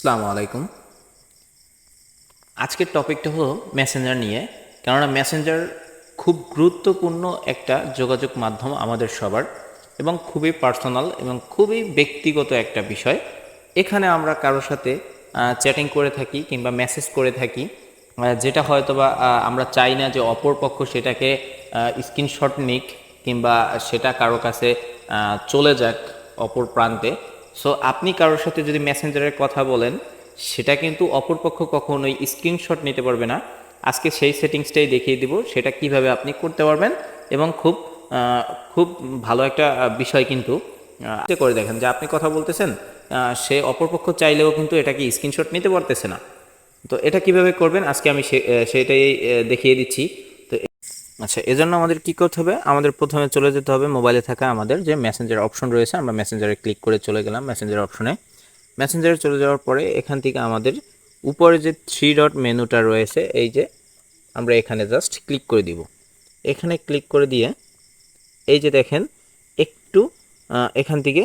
আসসালামু আলাইকুম। আজকের টপিকটা হলো মেসেঞ্জার নিয়ে, কেননা মেসেঞ্জার খুব গুরুত্বপূর্ণ একটা যোগাযোগ মাধ্যম আমাদের সবার এবং খুবই পার্সোনাল এবং খুবই ব্যক্তিগত একটা বিষয়। এখানে আমরা কারোর সাথে চ্যাটিং করে থাকি কিংবা মেসেজ করে থাকি যেটা হয়তো বা আমরা চাই না যে অপর পক্ষ সেটাকে স্ক্রিনশট নিক কিংবা সেটা কারও কাছে চলে যাক অপর প্রান্তে। সো আপনি কারোর সাথে যদি মেসেঞ্জারের কথা বলেন, সেটা কিন্তু অপর অপরপক্ষ কখনোই স্ক্রিনশট নিতে পারবে না। আজকে সেই সেটিংসটাই দেখিয়ে দিব, সেটা কীভাবে আপনি করতে পারবেন এবং খুব খুব ভালো একটা বিষয় কিন্তু করে দেখেন। যে আপনি কথা বলতেছেন সে অপরপক্ষ চাইলেও কিন্তু এটাকে স্ক্রিনশট নিতে পারতেছে না। তো এটা কীভাবে করবেন? আজকে আমি সেটাই দেখিয়ে দিচ্ছি। আচ্ছা এজন্য আমাদের কি করতে হবে? আমাদের প্রথমে চলে যেতে হবে মোবাইলে থাকা আমাদের যে মেসেঞ্জার অপশন রয়েছে, আমরা মেসেঞ্জারে ক্লিক করে চলে গেলাম মেসেঞ্জার অপশনে মেসেঞ্জারে চলে যাওয়ার পরে এখান থেকে আমাদের উপরে যে থ্রি ডট মেনুটা রয়েছে, এই যে আমরা এখানে জাস্ট ক্লিক করে দিব। এখানে ক্লিক করে দিয়ে এই যে দেখেন, একটু এখান থেকে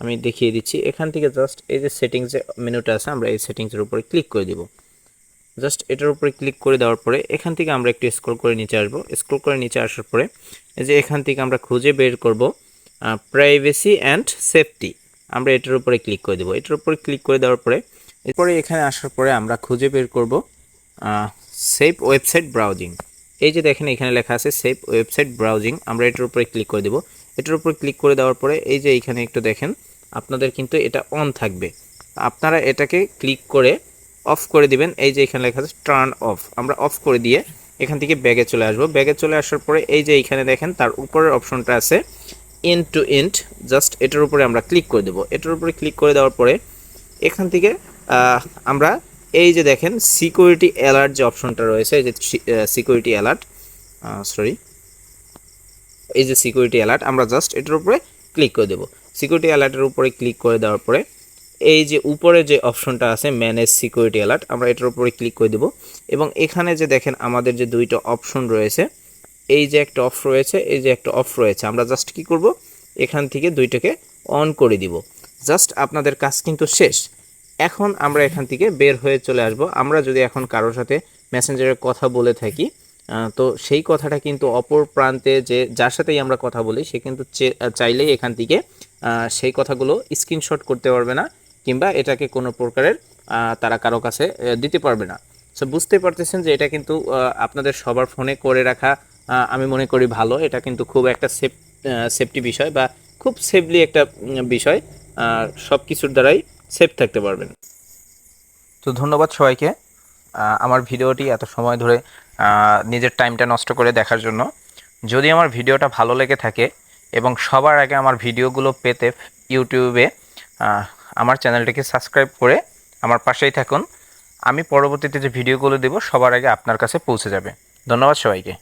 আমি দেখিয়ে দিচ্ছি, এখান থেকে জাস্ট এই যে সেটিংস মেনুটা আছে, আমরা এই সেটিংসের উপরে ক্লিক করে দিব। জাস্ট এটার উপরে ক্লিক করে দেওয়ার পরে এখান থেকে আমরা একটু স্ক্রল করে নিচে আসব। স্ক্রল করে নিচে আসার পরে এই যে এখান থেকে আমরা খুঁজে বের করব প্রাইভেসি অ্যান্ড সেফটি আমরা এটার উপরে ক্লিক করে দেবো। এটার উপরে ক্লিক করে দেওয়ার পরে এরপরে এখানে আসার পরে আমরা খুঁজে বের করব সেফ ওয়েবসাইট ব্রাউজিং এই যে দেখেন এখানে লেখা আছে সেফ ওয়েবসাইট ব্রাউজিং আমরা এটার উপরে ক্লিক করে দেবো। এটার উপরে ক্লিক করে দেওয়ার পরে এই যে এখানে একটু দেখেন, আপনাদের কিন্তু এটা অন থাকবে। আপনারা এটাকে ক্লিক করে অফ করে দিবেন। এই যে এখানে লেখা আছে টার্ন অফ আমরা অফ করে দিয়ে এখান থেকে ব্যাগে চলে আসব। ব্যাগে চলে আসার পরে এই যে এখানে দেখেন, তার উপরের অপশনটা আছে এন্ড টু এন্ড জাস্ট এটার উপরে আমরা ক্লিক করে দেবো। এটার উপরে ক্লিক করে দেওয়ার পরে এখান থেকে আমরা এই যে দেখেন সিকিউরিটি অ্যালার্ট যে অপশনটা রয়েছে, এই যে সিকিউরিটি অ্যালার্ট সরি এই যে সিকিউরিটি অ্যালার্ট আমরা জাস্ট এটার উপরে ক্লিক করে দেবো। সিকিউরিটি অ্যালার্টের উপরে ক্লিক করে দেওয়ার পরে এই যে উপরে যে অপশনটা আছে ম্যানেজ সিকিউরিটি অ্যালার্ট, আমরা এটার উপরে ক্লিক করে দেবো। এবং এখানে যে দেখেন আমাদের যে দুইটা অপশন রয়েছে, এই যে একটা অফ রয়েছে, এই যে একটা অফ রয়েছে, আমরা জাস্ট কি করব? এখান থেকে দুইটাকে অন করে দিব। জাস্ট আপনাদের কাজ কিন্তু শেষ। এখন আমরা এখান থেকে বের হয়ে চলে আসব। আমরা যদি এখন কারোর সাথে মেসেঞ্জারের কথা বলে থাকি তো সেই কথাটা কিন্তু অপর প্রান্তে যে যার সাথেই আমরা কথা বলি, সে কিন্তু চাইলেই এখান থেকে সেই কথাগুলো স্ক্রিনশট করতে পারবে না। কিংবা এটাকে কোনো প্রকারের তারা কারও কাছে দিতে পারবে না। সো বুঝতে পারতেছেন যে এটা কিন্তু আপনাদের সবার ফোনে করে রাখা আমি মনে করি ভালো। এটা কিন্তু খুব একটা সেফ সেফটি বিষয় বা খুব সেফলি একটা বিষয়। সব কিছুর দ্বারাই সেফ থাকতে পারবেন। তো ধন্যবাদ সবাইকে। আমার ভিডিওটি এত সময় ধরে নিজের টাইমটা নষ্ট করে দেখার জন্য। যদি আমার ভিডিওটা ভালো লেগে থাকে এবং সবার আগে আমার ভিডিওগুলো পেতে ইউটিউবে আমার চ্যানেলটিকে সাবস্ক্রাইব করে আমার পাশেই থাকুন। আমি পরবর্তীতে যে ভিডিওগুলো দেব, সবার আগে আপনার কাছে পৌঁছে যাবে। ধন্যবাদ সবাইকে।